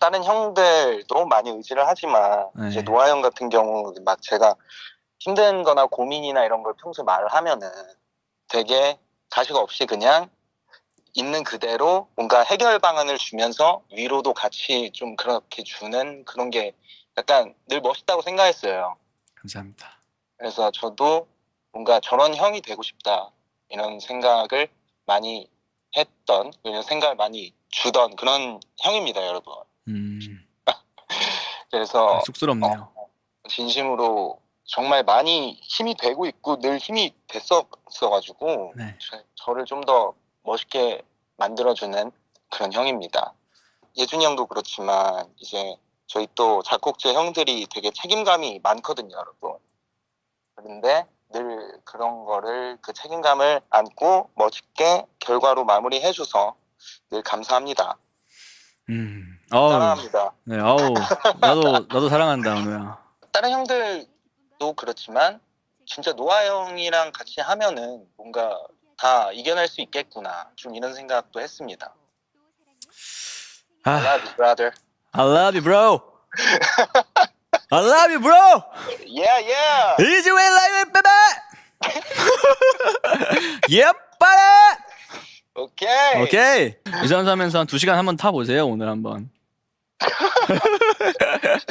다른 형들도 많이 의지를 하지만 네. 이제 노아 형 같은 경우 막 제가 힘든거나 고민이나 이런 걸 평소에 말을 하면은 되게 자식 없이 그냥 있는 그대로 뭔가 해결 방안을 주면서 위로도 같이 좀 그렇게 주는 그런 게 약간 늘 멋있다고 생각했어요. 감사합니다. 그래서 저도 뭔가 저런 형이 되고 싶다 이런 생각을 많이 했던 이런 생각을 많이 주던 그런 형입니다, 여러분. 음, 그래서 쑥스럽네요. 어, 진심으로 정말 많이 힘이 되고 있고 늘 힘이 됐었어가지고 네. 저- 저를 좀 더 멋있게 만들어주는 그런 형입니다. 예준이 형도 그렇지만 이제 저희 또 작곡제 형들이 되게 책임감이 많거든요, 여러분. 그런데 늘 그런 거를 그 책임감을 안고 멋있게 결과로 마무리해줘서 늘 감사합니다. 음, 사랑합니다. 네, 아우, 나도 나도 사랑한다, 은우야. 다른 형들도 그렇지만 진짜 노아 형이랑 같이 하면은 뭔가 다 이겨낼 수 있겠구나 좀 이런 생각도 했습니다. I 아, love you, brother. I love you, bro. I love you, bro. Yeah, yeah. Easy way life, baby. yep. 오케이. 오케이. 유산 사면서 한두 시간 한번 타 보세요. 오늘 한번.